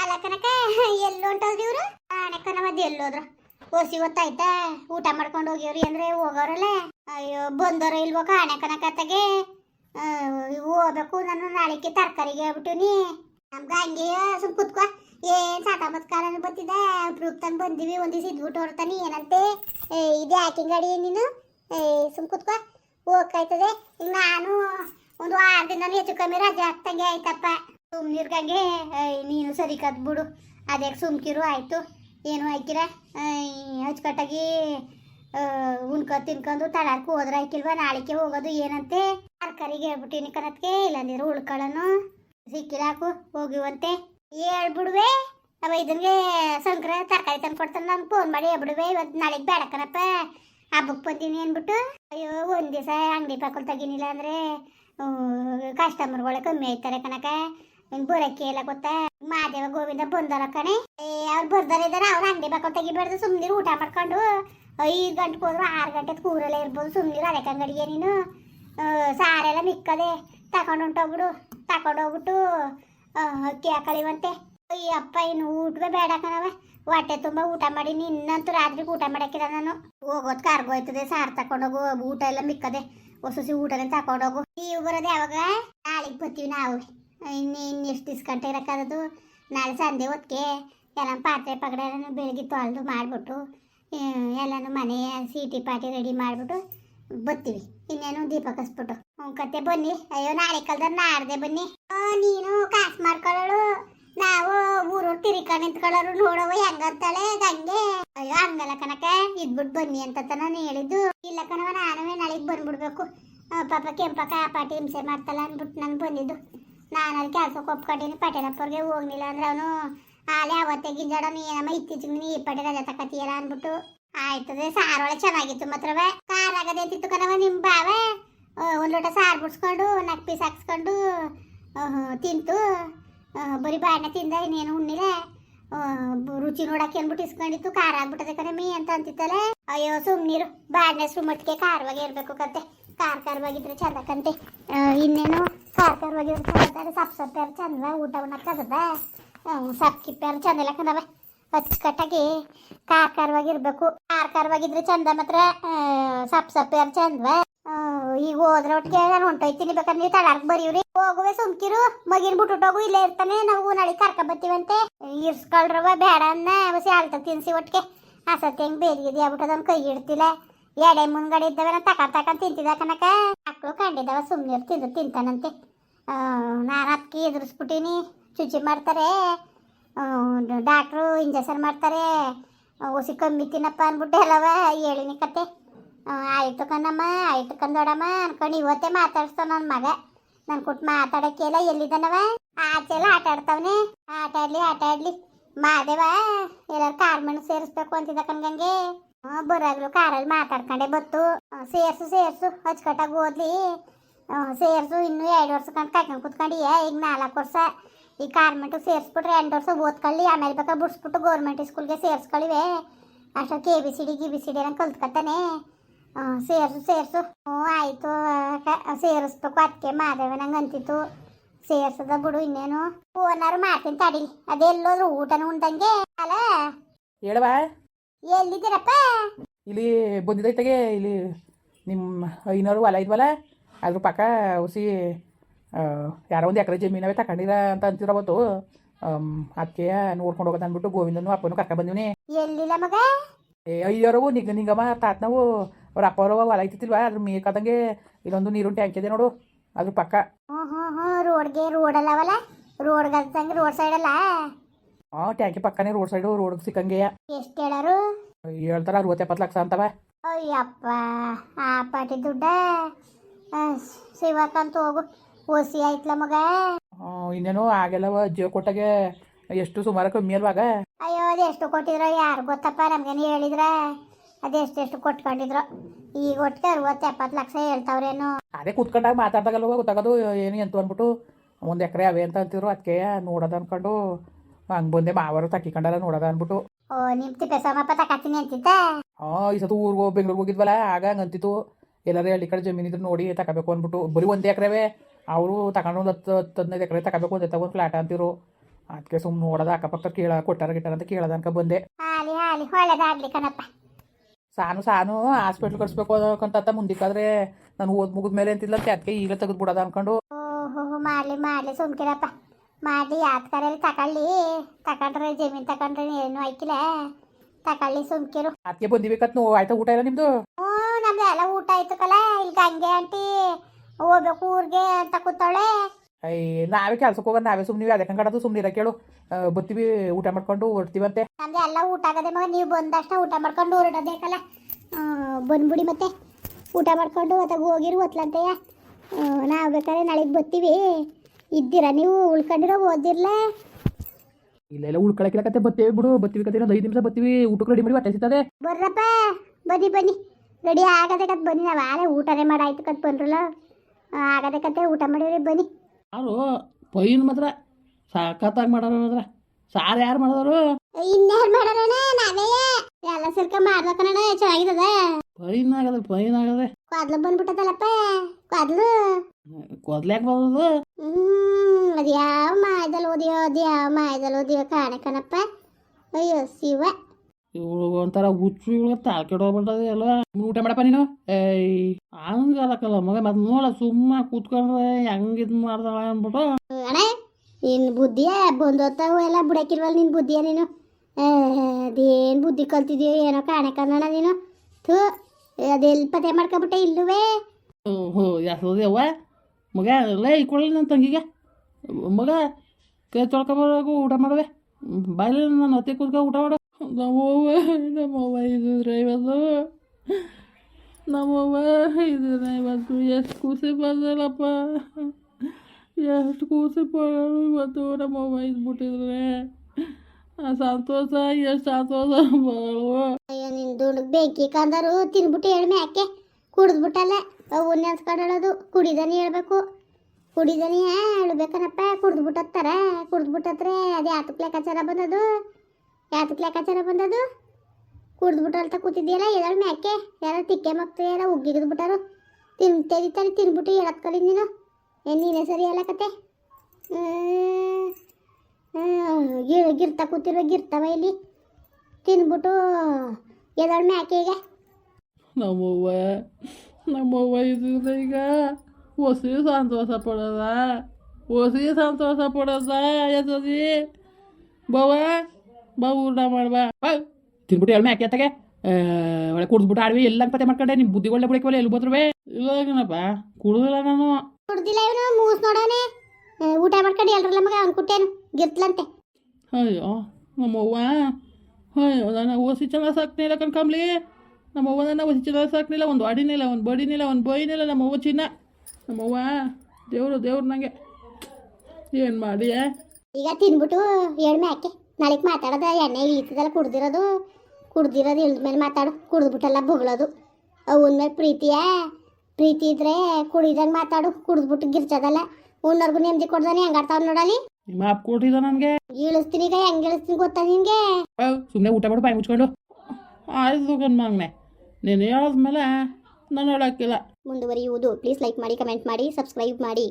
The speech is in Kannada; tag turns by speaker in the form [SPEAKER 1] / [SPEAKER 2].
[SPEAKER 1] ಅಲ್ಲ ಕನಕ, ಎಲ್ಲಿ ಇವರು? ಆಣೆಕನ ಮದ್ದು ಎಲ್ಲೋದ್ರು ಓಸಿ ಗೊತ್ತಾಯ್ತಾ? ಊಟ ಮಾಡ್ಕೊಂಡು ಹೋಗ್ಯವ್ರಿ ಅಂದ್ರೆ ಹೋಗೋರಲ್ಲ? ಅಯ್ಯೋ, ಬಂದೋರ ಇಲ್ವೋ ಕಾಣೆ ತಗೆ ಹೋಗ್ಬೇಕು, ನಾನು ನಾಳೆಗೆ ತರಕಾರಿಗೆ ಹೇಳ್ಬಿಟ್ಟಿನಿ ನಮ್ಗ ಹಂಗೆ ಸುಮ್ ಕುತ್ಕೋ. ಏನ್ ಸಾಕಾಮತ್ಕಾರನು ಬತ್ತಿದೆ ತಂದು ಬಂದಿವಿ, ಒಂದ್ ದಿವಸ ಇದ್ಬಿಟ್ಟು ಹೊರತಾನೆ ಏನಂತೆ? ಇದೇ ಯಾಕಿಂಗ್ ಗಾಡಿ ನೀನು? ಸುಮ್ ಕುತ್ಕೋ. ಹೋಗ್ತಾಯ್ತದೆ ಈಗ ನಾನು ಒಂದು ಆರು ದಿನ ಹೆಚ್ಚು ಕಮ್ಮಿ ರಜೆ ಆಗ್ತಂಗೆ ಆಯ್ತಪ್ಪ. ಸುಮ್ನಿರ್ಗಂಗೆ ನೀನು ಸರಿ ಕದ್ ಬಿಡು ಅದೇ ಸುಮ್ಕಿರು, ಆಯಿತು. ಏನು ಹಾಕಿರ ಅಚ್ಚುಕಟ್ಟಾಗಿ ಉಣ್ಕೊ ತಿನ್ಕೊಂಡು ತಳಾರ್ಕು ಹೋದ್ರೆ ಆಯ್ಕಿಲ್ವಾ? ನಾಳೆಗೆ ಹೋಗೋದು ಏನಂತೆ? ತರಕಾರಿಗೆ ಹೇಳ್ಬಿಟ್ಟಿನಿ ಕನತ್ಗೆ ಇಲ್ಲಂದಿರು ಉಳ್ಕೊಳ್ಳೋನು. ಸಿಕ್ಕಿಲಾಕು ಹೋಗಿವಂತೆ. ಹೇಳ್ಬಿಡುವೆ. ಅವ ಇದನ್ಗೆ ಸಂಕ್ರ ತರಕಾರಿ ತಂದು ಕೊಡ್ತಾನೆ ನಾನು ಫೋನ್ ಮಾಡಿ ಹೇಳ್ಬಿಡುವೆ. ಇವತ್ತು ನಾಳೆಗೆ ಬೇಡ ಕಣಪ್ಪ. ಹಬ್ಬಕ್ಕೆ ಬಂದೀನಿ ಅಂದ್ಬಿಟ್ಟು. ಅಯ್ಯೋ, ಒಂದು ದಿವಸ ಅಂಗಡಿ ಪಕ್ಕಲ್ ತೆಗಿನಿಲ್ಲ ಅಂದರೆ ಕಸ್ಟಮರ್ಗಳು ಕಮ್ಮಿ ಆಯ್ತಾರೆ ಕನಕ ಇನ್ನು ಬರೋಕ್ಕೆ ಎಲ್ಲ ಗೊತ್ತಾ? ಮಾದೇವ ಗೋವಿಂದ ಬಂದರ ಕಣೆ. ಏ ಅವ್ರು ಬರ್ದಾರ ಇದಾರ ಅವ್ರ ಅಂಗಡಿ ಬಕ ತೆಗಿಬಾರ್ದು ಸುಮ್ಮನೆ ಊಟ ಮಾಡ್ಕೊಂಡು. ಐದು ಗಂಟೆ ಹೋದ್ರು ಆರು ಗಂಟೆ ಕೂರಲ್ಲೇ ಇರ್ಬೋದು ಸುಮ್ಮನೆ ಅದಕ್ಕೆ ಅಂಗಡಿಗೆ ನೀನು. ಸಾರೆಲ್ಲ ಮಿಕ್ಕದೆ. ತಕೊಂಡು ಹೊಂಟೋಗ್ಬಿಡು ಆ, ಅಕ್ಕಿ ಹಾಕಳಿವಂತೆ. ಅಯ್ಯಪ್ಪ ಇನ್ನು ಊಟವೇ ಬೇಡ ಕಣವ ಹೊಟ್ಟೆ ತುಂಬ ಊಟ ಮಾಡಿ ನಿನ್ನಂತೂ ರಾತ್ರಿ ಊಟ ಮಾಡಕ್ಕಿಲ್ಲ ನಾನು. ಹೋಗೋದ್ ಕಾರ್ಗೋ ಹೋಯ್ತದೆ ಸಾರು ತಕೊಂಡೋಗು ಊಟ ಎಲ್ಲ ಮಿಕ್ಕದೆ. ಹೊಸಿ ಊಟನೇ ತಕೊಂಡೋಗು ನೀವು ಬರೋದು ಯಾವಾಗ? ನಾಳೆಗೆ ಬರ್ತೀವಿ ನಾವು. ಇನ್ನು ಇನ್ನು ಎಷ್ಟು ದಿವ್ಸ ಗಂಟೆ ಇರೋಕ್ಕಾಗದು ನಾಳೆ ಸಂಜೆ ಹೊತ್ತಿಗೆ ಎಲ್ಲ ಪಾತ್ರೆ ಪಗಡೆ ಬೆಳಗ್ಗೆ ತೊಳೆದು ಮಾಡಿಬಿಟ್ಟು ಎಲ್ಲನೂ ಮನೆ ಸೀಟಿ ಪಾಟಿ ರೆಡಿ ಮಾಡಿಬಿಟ್ಟು ಬರ್ತೀವಿ ಇನ್ನೇನು ದೀಪ ಕಸ್ಬಿಟ್ಟು. ಕತೆ ಬನ್ನಿ. ಅಯ್ಯೋ, ನಾಳೆ ಕಲ್ದ ನಾಡ್ದೆ ಬನ್ನಿ. ನೀನು ಕಾಸು ಮಾಡ್ಕೊಳ್ಳೋಳು. ನಾವು ಊರೂರು ತಿರ್ಕೊಂಡು ನಿಂತ್ಕೊಳ್ಳೋರು ನೋಡವ ಹೆಂಗಂತಾಳೆ ಗಂಗೆ. ಅಯ್ಯೋ, ಹಂಗಲ್ಲ ಕನಕ ಇದ್ಬಿಟ್ಟು ಬನ್ನಿ ಅಂತ ನಾನು ಹೇಳಿದ್ದು. ಇಲ್ಲ ಕಣವ ನಾನು ನಾಳೆಗೆ ಬಂದ್ಬಿಡ್ಬೇಕು. ಪಾಪ ಕೆಂಪಕ್ಕ ಆ ಪಾಟಿ ಹಿಂಸೆ ಮಾಡ್ತಾಳೆ ಅಂದ್ಬಿಟ್ಟು ನಾನು ಬಂದಿದ್ದು. ನಾನು ಅಲ್ಲಿ ಕೆಲ್ಸಕ್ಕೆ ಒಪ್ಕೊಂಡಿನಿ, ಪಟೇಲಪ್ಪವ್ರಿಗೆ ಹೋಗ್ಲಿಲ್ಲ ಅಂದ್ರೆ ಅವನು, ಆಲೆ ಅವತ್ತೆ ಗಿಂಜಾಡ ನೀನಮ್ಮ ಇತ್ತೀಚಿಗೆ ನೀ ಪಟೆ ರಜೆ ತಕತೀಯಲ್ಲ ಅಂದ್ಬಿಟ್ಟು ಆಯ್ತದೆ ಸಾರೊಳೆ ಚೆನ್ನಾಗಿತ್ತು ಮಾತ್ರವೇ. ಸಾರು ಆಗದೆ ಅಂತಿತ್ತು ಕಣವ ನಿಮ್ಮ ಬಾವೆ? ಒಂದು ಲೋಟ ಸಾರು ಬಿಡ್ಸ್ಕೊಂಡು ನಾಲ್ಕು ಪೀಸ್ ಹಾಕ್ಸ್ಕೊಂಡು ತಿಂತು. ಬರೀ ಬಾಣ್ಣ ತಿಂದ, ಇನ್ನೇನು ಉಣ್ಣಿಲ್ಲ ರುಚಿ ನೋಡಕ್ಕೆ ಅಂದ್ಬಿಟ್ಟು ಇಸ್ಕೊಂಡಿತ್ತು. ಖಾರ ಆಗ್ಬಿಟ್ಟದೆ ಕಣೆ ಮೀ ಅಂತ ಅಂತಿತ್ತಲ್ಲ. ಅಯ್ಯೋ ಸುಮ್ಮನಿರು ಬಾಣ್ಣ ಸುಮ್ಮಟ್ಟಿಗೆ ಖಾರವಾಗಿ ಇರಬೇಕು ಕತೆ. ಖಾರ ಖಾರವಾಗಿದ್ರೆ ಚಂದ ಕಂತೆ. ಇನ್ನೇನು? ಖಾರ ಖಾರವಾಗಿದ್ರೆ ಚಂದ ಸಪ್ ಸಪ್ಪಾರು ಚಂದ ಊಟ ಉಣ್ಣಕ್ಕೆ ಅದದ ಸಪ್ ಕಿಪ್ಪಾರು ಚಂದ ಇಲ್ಲ ಕಣವ ಅಚ್ಚುಕಟ್ಟಾಗಿ ಖಾರ ಖಾರವಾಗಿರ್ಬೇಕು ಖಾರ ಖಾರವಾಗಿದ್ರೆ ಚಂದ ಮಾತ್ರ. ಸಪ್ ಸಪ್ಪಾರು ಚಂದವ? ಈಗ ಹೋದ್ರ ಒಟ್ಟಿಗೆ ನಾನು ಹೊಂಟೋಯ್ತೀನಿ ಬೇಕಾದ್ರೆ ನೀವು ತಡಾರ್ಕ್ ಬರೀವ್ರಿ. ಹೋಗುವೆ ಸುಮ್ಕಿರು. ಮಗಿನ ಬಿಟ್ಬಿಟ್ಟೋಗು ಇಲ್ಲೇ ಇರ್ತಾನೆ. ನಾವು ನಾಳೆ ಕರ್ಕ ಬತ್ತೀವಂತೆ. ಇರ್ಸ್ಕೊಳ್ರವ ಬೇಡ ಅನ್ನ. ಬಸಿ ಆಳ್ತ ತಿನ್ಸಿ ಒಟ್ಟಿಗೆ ಆ ಸತ್ಯ ಹೆಂಗ್ ಬೇದಿಗೆ ಆಗ್ಬಿಟ್ಟದ ಕೈ ಇಡ್ತಿಲ್ಲ ಎಡೆ ಮುಂದ್ಗಡೆ ಇದ್ದವ ತಕ ತಕ ತಕ ತಿಂತಿದ್ದ ಕನಕ ಮಕ್ಕಳು ಕಂಡಿದ್ದವ ಸುಮ್ಮನೆ ತಿಂದು ತಿಂತಾನಂತೆ. ನಾನು ಅದಕ್ಕೆ ಎದುರಿಸ್ಬಿಟ್ಟಿನಿ. ಚುಚಿ ಮಾಡ್ತಾರೆ. ಡಾಕ್ಟ್ರು ಇಂಜೆಕ್ಷನ್ ಮಾಡ್ತಾರೆ. ಒಸಿ ಕಮ್ಮಿ ತಿನ್ನಪ್ಪ ಅಂದ್ಬಿಟ್ಟು ಎಲ್ಲವ ಹೇಳಿನಿ ಕತೆ. ಆಯಿತು ಕಣಮ್ಮ ಆಯ್ತು ಕಂದೋಡಮ್ಮ ಅನ್ಕೊಂಡು ಇವತ್ತೇ ಮಾತಾಡಿಸ್ತಾವ ನನ್ನ ಮಗ. ನನ್ನ ಕೊಟ್ಟು ಮಾತಾಡಕ್ಕೆಲ್ಲ ಎಲ್ಲಿದ್ದಾನವ? ಆಚೆಲ್ಲ ಆಟ ಆಡ್ತಾವನೆ. ಆಟ ಆಡ್ಲಿ ಆಟ ಆಡ್ಲಿ. ಮಾದೇವ ಎಲ್ಲಾರು ಕಾರ್ ಮಣ್ಣು ಸೇರಿಸ್ಬೇಕು ಅಂತಿದ್ದ ಕಣ್ಗಂಗೆ. ಬರಾಗ್ಲು ಕಾರಲ್ಲಿ ಮಾತಾಡ್ಕೊಂಡೆ ಬತ್ತು. ಸೇರ್ಸು ಸೇರ್ಸು. ಅಚ್ಚುಕಟ್ಟಾಗಿ ಓದ್ಲಿ. ಸೇರ್ಸು ಇನ್ನೂ ಎರಡು ವರ್ಷ ಕಂತ ಕಾಯ್ಕೊಂಡು ಕುತ್ಕೊಂಡು ಈಗ ನಾಲ್ಕು ವರ್ಷ ಈ ಕಾರ್ಮೆಂಟು ಸೇರಿಸ್ಬಿಟ್ರೆ ಎರಡು ವರ್ಷ ಓದ್ಕೊಳ್ಳಿ ಆಮೇಲೆ ಬೇಕಾ ಬಿಡಿಸ್ಬಿಟ್ಟು ಗೌರ್ಮೆಂಟ್ ಸ್ಕೂಲ್ಗೆ ಸೇರಿಸ್ಕೊಳ್ಳಿವೆ ಅಷ್ಟು ಕೆ ಬಿ ಸಿ ಡಿ ಗಿ ಬಿ ಸಿ ಡಿ ಎಲ್ಲ ಕಲ್ತ್ಕೊತಾನೆ ಸೇರಿಸು ಸೇರ್ಸು. ಹ್ಞೂ ಆಯಿತು ಸೇರಿಸ್ಬೇಕು ಅದಕ್ಕೆ ಮಾದೇವ ನಂಗೆ ಅಂತಿತ್ತು. ಸೇರ್ಸದ ಬಿಡು ಇನ್ನೇನು. ಫೋನಾರು ಮಾಡ್ತೀನಿ ತಡೀಲಿ ಅದೆಲ್ಲೋದ್ರು ಊಟನ ಉಂಟಂಗೆ ಅಲ್ಲ?
[SPEAKER 2] ಹೇಳವಾ?
[SPEAKER 1] ಎಲ್ಲಿದ್ದೀರಪ್ಪ?
[SPEAKER 2] ಇಲ್ಲಿ ಬಂದಿದ್ದೈತೆಗೆ ಇಲ್ಲಿ ನಿಮ್ಮ ಐನೂರು ಹೊಲ ಇದ್ವಲ್ಲ? ಅದ್ರ ಪಕ್ಕ ಉಸಿ ಯಾರೋ ಒಂದು ಎಕರೆ ಜಮೀನವೇ ತಗೊಂಡಿರ ಅಂತ ಅಂತಿರೋ ಅವತ್ತು. ಅದಕ್ಕೆ ನೋಡ್ಕೊಂಡು ಹೋಗೋದು ಅಂದ್ಬಿಟ್ಟು ಗೋವಿಂದನು ಅಪ್ಪನೂ ಕರ್ಕ ಬಂದಿವ್ನಿ.
[SPEAKER 1] ಎಲ್ಲಿಲ್ಲ ಮಗ?
[SPEAKER 2] ಏ ಅಯ್ಯೋರವು ನಿಂಗ ನಿಂಗಮ್ಮ ತಾತನವು ಅವ್ರ ಅಪ್ಪವರು ಹೊಲ ಐತಿಲ್ವಾ ಅದ್ರ ಮೇಕದಂಗೆ ಇಲ್ಲೊಂದು ನೀರಿನ ಟ್ಯಾಂಕ್ ಇದೆ ನೋಡು ಅದ್ರ ಪಕ್ಕ.
[SPEAKER 1] ರೋಡ್ಗೆ ರೋಡ್ ಅಲ್ಲವಲ್ಲ ರೋಡ್ ಗಲ್ತಂಗೆ ರೋಡ್ ಸೈಡ್ ಅಲ್ಲ?
[SPEAKER 2] ಹಾ ಟ್ಯಾಂಕಿ ಪಕ್ಕನೇ ರೋಡ್ ಸೈಡ್ ರೋಡ್ ಸಿಕ್ಕಂಗೆ.
[SPEAKER 1] ಎಷ್ಟು ಹೇಳರು?
[SPEAKER 2] ಹೇಳ್ತಾರ ಅರವತ್ತೆಪ್ಪತ್ತು ಲಕ್ಷ ಅಂತವ.
[SPEAKER 1] ಅಯ್ಯಪ್ಪ ಆ ಪಾಟಿ ದುಡ್ಡ. ಸಿವಕಂತ ಹೋಗು. ಓಸಿ ಆಯ್ತಲ ಮಗ.
[SPEAKER 2] ಇನ್ನೇನು ಆಗಲ್ಲವ ಜೀವ ಕೊಟ್ಟಾಗೆ ಎಷ್ಟು ಸುಮಾರು ಕಮ್ಮಿ ಅಲ್ವಾಗ
[SPEAKER 1] ಅಯ್ಯೋ ಅದೆಷ್ಟು ಕೊಟ್ಟಿದ್ರ ಯಾರು ಗೊತ್ತಪ್ಪ ನಮ್ಗೇನು ಹೇಳಿದ್ರ? ಅದೆಷ್ಟೆಷ್ಟು ಕೊಟ್ಕೊಂಡಿದ್ರು? ಈಗ ಒಟ್ಟಿಗೆ ಅರವತ್ತು ಎಪ್ಪತ್ತು ಲಕ್ಷ ಹೇಳ್ತಾವ್ರೇನು.
[SPEAKER 2] ಅದೇ ಕುತ್ಕೊಂಡಾಗ ಮಾತಾಡ್ದಾಗಲ್ವ ಗೊತ್ತಾಗೋದು ಏನು ಎಂತ ಅಂದ್ಬಿಟ್ಟು. ಒಂದು ಎಕರೆ ಅವೇ ಅಂತ ಅಂತಿದ್ರು ಅದಕ್ಕೆ ನೋಡೋದು ಅನ್ಕೊಂಡು. ಹಂಗೆ ಬಂದೆ ಮಾವರು ತಕ್ಕಿಕೊಂಡಲ್ಲ ನೋಡದ ಅಂದ್ಬಿಟ್ಟು.
[SPEAKER 1] ಓ ನಿಮ್ ತಿಪ್ಪೇಸ್ವಾಮಪ್ಪ ತಕತೀನಿ ಅಂತಿದ್ದ?
[SPEAKER 2] ಹಾಂ ಈ ಸತ ಊರಿಗೆ ಬೆಂಗ್ಳೂರಿಗೆ ಹೋಗಿದ್ವಲ್ಲ ಆಗ ಹಂಗೆ ಎಲ್ಲರೂ ಹಳ್ಳಿ ಕಡೆ ಜಮೀನಿದ್ರು ಇದ್ರೆ ನೋಡಿ ತಗೋಬೇಕು ಅಂದ್ಬಿಟ್ಟು ಬರೀ ಒಂದು ಎಕರೆವೆ. ಅವರು ತಗೊಂಡು ಒಂದು ಹತ್ತು ಹತ್ತು ಹದಿನೈದು ಎಕರೆ ತಗೋಬೇಕು ಅಂತ ಒಂದು ಫ್ಲಾಟ್ ಅಂತಿರು. ಅದಕ್ಕೆ ಸುಮ್ಮನೆ ನೋಡೋದ ಅಕ್ಕಪಕ್ಕ ಕೇಳ ಕೊಟ್ಟಾರ ಗಿಟ್ಟಾರ ಅಂತ ಕೇಳೋದ ಅನ್ಕ ಬಂದೆ. ಸಾನು ಸಾನು ಹಾಸ್ಪಿಟ್ಲ್ ಕಟ್ಸ್ಬೇಕು ಅದಕ್ಕಂತ ಮುಂದಿಕ್ಕಾದ್ರೆ ನಾನು ಓದ್ ಮುಗಿದ್ಮೇಲೆ ಅಂತಿಲ್ಲ ಅದಕ್ಕೆ ಈಗ ತೆಗೆದು ಬಿಡೋದ ಅನ್ಕೊಂಡು.
[SPEAKER 1] ಮಾಡ್ಲಿ ಮಾಡ್ಲಿ ಸುಮ್ಕಿರಪ್ಪ ಮಾಡ್ಲಿ ಯಾತ್ ತಕೊಳ್ಳಿ ತಕೊಂಡ್ರೆ ಜಮೀನ್ ತಕೊಂಡ್ರೆ ಏನು ಆಯ್ಕಿಲ್ಲ ತಕೊಳ್ಳಿ ಸುಮ್ಕಿರು
[SPEAKER 2] ಅದಕ್ಕೆ ಬಂದಿಬೇಕತ್ ನೋವು ಆಯ್ತಾ ಊಟ ಇಲ್ಲ ನಿಮ್ದು?
[SPEAKER 1] ನಮ್ದು ಎಲ್ಲ ಊಟ ಆಯ್ತು ಕಲ. ಇಲ್ಲಿ ಗಂಗೆ ಆಂಟಿ ಹೋಗ್ಬೇಕು ಊರಿಗೆ ಅಂತ ಕೂತಾಳೆ
[SPEAKER 2] ಅಯ್ಯ ನಾವೇ ಕೆಲ್ಸಕ್ಕೆ ಹೋಗೋದು ನಾವೇ ಸುಮ್ಮನೆ ಅದಕ್ಕೆ ಕಡದು ಸುಮ್ಮನೆ ಇರ ಕೇಳು. ಬರ್ತೀವಿ ಊಟ ಮಾಡ್ಕೊಂಡು ಹೊರ್ತೀವಂತೆ
[SPEAKER 1] ನಮ್ದು ಎಲ್ಲ ಊಟ ಆಗದೆ ಮಗ ನೀವು ಬಂದ ತಕ್ಷಣ ಊಟ ಮಾಡ್ಕೊಂಡು ಹೊರಡೋದೇಕಲ್ಲ ಬಂದ್ಬಿಡಿ ಮತ್ತೆ. ಊಟ ಮಾಡ್ಕೊಂಡು ಅತ್ತಾಗ ಹೋಗಿರು ಒತ್ಲಂತೆಯ ನಾವು ಬೇಕಾದ್ರೆ ನಾಳೆಗೆ ಬರ್ತೀವಿ ಇದ್ದೀರಾ ನೀವು? ಉಳ್ಕೊಂಡಿರೋ ಓದಿರ್ಲ?
[SPEAKER 2] ಇಲ್ಲ ಇಲ್ಲ ಉಳ್ಕೊಳಕಿಲ್ಲ ಕತೆ ಬರ್ತೀವಿ ಬಿಡು. ಬರ್ತೀವಿ ಕತೆ. ಒಂದು ಐದು ನಿಮಿಷ ಬರ್ತೀವಿ ಊಟಕ್ಕೆ ರೆಡಿ ಮಾಡಿ ಹೊಟ್ಟೆ ಸಿಗ್ತದೆ
[SPEAKER 1] ಬರ್ರಪ್ಪ. ಬನ್ನಿ ಬನ್ನಿ. ರೆಡಿ ಆಗದೆ ಕತ್ ಬನ್ನಿ ನಾವು ಆಲೆ ಊಟನೇ ಮಾಡಾಯ್ತು ಕತ್ ಬಂದ್ರಲ್ಲ. ಆಗದೆ ಕತೆ ಊಟ ಮಾಡಿರಿ ಬನ್ನಿ.
[SPEAKER 3] ಯಾರು ಪೈನ್ ಮಾತ್ರ ಸಖತ್ತಾಗಿ ಮಾಡೋರು ಮಾತ್ರ. ಸಾರು ಯಾರು ಮಾಡೋರು
[SPEAKER 1] ಇನ್ಯಾರು ಮಾಡೋಣ ನಾವೇ ಎಲ್ಲ ಸರ್ಕ ಮಾಡ್ಬೇಕಣ್ಣ ಚೆನ್ನಾಗಿರ್ತದ
[SPEAKER 3] ಪೈನ್ ಆಗದೆ ಪೈನ್ ಆಗದೆ.
[SPEAKER 1] ಕೊದ್ಲು ಬಂದ್ಬಿಟ್ಟದಲ್ಲಪ್ಪ. ಕೊದ್ಲು
[SPEAKER 3] ಕೊದ್ಲ್ಯಾಕ ಬಂದದು
[SPEAKER 1] ಹ್ಮ್ ಅದು ಯಾವ ಮಾಯದಲ್ಲಿ ಓದಿಯೋ ಅದು ಯಾವ ಮಾಯದಲ್ಲಿ ಓದಿಯೋ ಕಾಣಕನಪ್ಪ ಅಯ್ಯೋ ಶಿವ.
[SPEAKER 3] ಇವಳು ಒಂಥರ ಹುಚ್ಚು ಇವಳು ತಾಳ್ಕೆಡೋಗ್ಬಿಟ್ಟದೆ ಅಲ್ವಾ ಊಟ ಮಾಡಪ್ಪ ನೀನು? ಏಯ್ ಹಂಗಲ್ಲಕ್ಕಲ್ಲ ಮಗ ಮತ್ತೆ ನೋಡ ಸುಮ್ಮ ಕೂತ್ಕೊಂಡ್ರೆ ಹೆಂಗ್ ಇದ್ ಮಾಡ್ದಾಳ ಅಂದ್ಬಿಟ್ಟು.
[SPEAKER 1] ಅಣ್ಣ ನಿನ್ ಬುದ್ಧಿಯ ಬಂದೋತಾವು ಎಲ್ಲ ಬಿಡಕ್ಕಿಲ್ವಲ್ಲ ನಿನ್ ಬುದ್ಧಿಯ ನೀನು? ಅದೇನ್ ಬುದ್ಧಿ ಕಲ್ತಿದ್ಯೋ ಏನೋ ಕಾಣೆ ಕನ್ನಡ ನೀನು? ಥೂ ಅದೆಲ್ಲಿ ಪತ್ತೆ ಮಾಡ್ಕೊಬಿಟ್ಟೆ ಇಲ್ಲವೇ?
[SPEAKER 3] ಹೋ ಯಾಸೋದೆ ಅವ್ವ ಮಗ ಲೇ ಇಕ್ಕೊಳ್ಳಿ ನನ್ನ ತಂಗಿಗೆ. ಮಗ ಕೈ ತೊಳ್ಕೊಂಬರೋಗು ಊಟ ಮಾಡುವೆ. ಬಾಯ್ಲಿ ನಾನು ಅತ್ತೆ ಕೂತ್ಕೊ ಊಟ ಮಾಡು. ನಮ್ಮವ್ವ ನಮ್ಮವ್ವ ಇದ್ರೆ ಇವತ್ತು ನಮ್ಮವ್ವ ಇದ್ರೆ ಇವತ್ತು ಎಷ್ಟು ಖುಷಿ ಬಂದಲ್ಲಪ್ಪ. ಎಷ್ಟು ಖುಷಿ ಪಡೋರು ಇವತ್ತು ನಮ್ಮವ್ವ ಇದ್ಬಿಟ್ಟಿದ್ರೆ ಆ ಸಂತೋಷ, ಎಷ್ಟು ಸಂತೋಷ ಬರೋಳು
[SPEAKER 1] ಅಯ್ಯೋ ಬೆಂಕಿ ಕಂದರು? ತಿನ್ಬಿಟ್ಟು ಹೇಳ್ಮೆ ಯಾಕೆ? ಕುಡಿದ್ಬಿಟ್ಟಲ್ಲ ಅವು ನೆನ್ಸ್ಕೊಂಡಳದು ಕುಡಿದನಿ ಹೇಳ್ಬೇಕು. ಕುಡಿದನಿ, ಹೇಳ್ಬೇಕನಪ್ಪ. ಕುಡಿದ್ಬಿಟ್ಟತ್ತರ ಕುಡಿದ್ಬಿಟ್ಟತ್ರೆ ಅದೇ ಯಾತಕ್ಕೆ ಲೆಕ್ಕಾಚಾರ ಬಂದದು ಯಾತಕ್ಕೆ ಲೆಕ್ಕಾಚಾರ ಬಂದದು? ಕುಡ್ದ್ಬಿಟ್ರ ಅಂತ ಕೂತಿದ್ದೀಯಲ್ಲ, ಎದಳು ಮ್ಯಾಕೆ? ಯಾರೋ ತಿಕ್ಕೆ ಮಕ್ಳು ಯಾರ ಉಗ್ಗಿಗಿದ್ ಬಿಟ್ಟಾರು. ತಿನ್ ತೆಗಿತಾರೆ ತಿನ್ಬಿಟ್ಟು ಹೇಳತ್ ಕಲಿ ನೀನು. ಏನು ನೀನೇ ಸರಿ ಅಲ್ಲ ಕತೆ? ಗಿರ್ತ ಕೂತಿರೋ ಗಿರ್ತವ ಇಲ್ಲಿ. ತಿನ್ಬಿಟ್ಟು ಎದಳು ಮ್ಯಾಕೆ ಈಗ?
[SPEAKER 3] ನಮ್ಮವ್ವ ನಮ್ಮವ್ವ ಇದ್ರಿಂದ ಈಗ ಹೊಸಿ ಸಂತೋಷ ಪಡೋದ. ಹೊಸಿ ಸಂತೋಷ ಪಡೋದ ಎಸದಿ ಬವ ಬಾ ಊಟ ಮಾಡ್ಬಾ ಬಾ. ತಿನ್ಬಿಟ್ಟು ಎಳ್ಮೆ ಹಾಕಿ ಅತ್ತಗೆ. ಒಳ್ಳೆ ಕುಡ್ದ್ಬಿಟ್ಟು ಆಡ್ವಿ. ಎಲ್ಲ ಪತ್ತೆ ಮಾಡ್ಕೊಂಡೆ. ನಿಮ್ಮ ಒಳ್ಳೆ ಬಿಡಕ್ಕೆ ಎಲ್ಲಿ ಬದ್ರವೆ ಇವಾಗನಪ್ಪ. ಕುಡ್ದಿಲ್ಲ ನಾನು.
[SPEAKER 1] ಕುಡ್ದಿಲ್ಲ ಇವನು ಮೂಸ್ ನೋಡೋನೆ. ಊಟ ಮಾಡ್ಕೊಂಡು ಎಲ್ರಲ್ಲ ಮಗ ಅವ್ನು ಕುಟ್ಟೇನು. ಗಿರ್ತಲಂತೆ.
[SPEAKER 3] ಅಯ್ಯೋ ನಮ್ಮವ್ವ. ಅಯ್ಯೋ ನಾನು ಓಸಿ ಚೆನ್ನಾಗಿ ಸಾಕ್ತಿಲ್ಲ ಕಣ್ಕಂಬ್ಲಿ ನಮ್ಮವ್ವ ನನ್ನ ಓಸಿ ಚೆನ್ನಾಗಿ ಸಾಕ್ನಿಲ್ಲ ಒಂದು ಅಡಿನಿಲ್ಲ ಒಂದು ಬಡಿನಿಲ್ಲ ಒಂದು ಬೈನಿಲ್ಲ ನಮ್ಮವ್ವ ಚಿನ್ನ. ನಮ್ಮವ್ವ ದೇವರು ದೇವ್ರು ನನಗೆ ಏನು ಮಾಡಿ
[SPEAKER 1] ಈಗ ತಿನ್ಬಿಟ್ಟು ಏಳ್ ಮ್ಯಾಕೆ ನಾಳೆಗೆ ಮಾತಾಡೋದ ಎಣ್ಣೆ ಇಳಿತದಲ್ಲ ಕುಡ್ದಿರೋದು ಕುಡ್ದಿರೋದು ಇಳಿದ ಮೇಲೆ ಮಾತಾಡು ಕುಡಿದ್ಬಿಟ್ಟೆಲ್ಲ ಬೊಗಳೋದು. ಅವನ ಮೇಲೆ ಪ್ರೀತಿಯ ಪ್ರೀತಿ ಇದ್ರೆ ಕುಡಿದಂಗೆ ಮಾತಾಡು ಕುಡಿದ್ಬಿಟ್ಟು ಗಿರ್ಚದಲ್ಲ. ಉಣ್ಣೋರ್ಗು ನೆಮ್ಮದಿ ಕೊಡ್ದಾನೆ ಹೆಂಗಾಡ್ತಾವ್ ನೋಡಲಿ?
[SPEAKER 3] ಮಾಪ್ ಕೊಟ್ಟಿದ ನನಗೆ?
[SPEAKER 1] ಇಳಿಸ್ತೀನಿ ಈಗ ಹೆಂಗೆ ಇಳಿಸ್ತೀನಿ ಗೊತ್ತಾ ನಿನಗೆ?
[SPEAKER 3] ಸುಮ್ಮನೆ ಊಟ ಮಾಡು ಬಾಯಿ ಮುಚ್ಕೊಂಡು. ಆಯ್ತು ಕಣ್ಮಗ್ನೆ ನೀನು ಹೇಳಿದ್ಮೇಲೆ ನಾನು ಹೇಳಕ್ಕಿಲ್ಲ.
[SPEAKER 1] ಮುಂದುವರಿಯುವುದು ಪ್ಲೀಸ್ ಲೈಕ್ ಮಾಡಿ ಕಮೆಂಟ್ ಮಾಡಿ ಸಬ್ಸ್ಕ್ರೈಬ್ ಮಾಡಿ.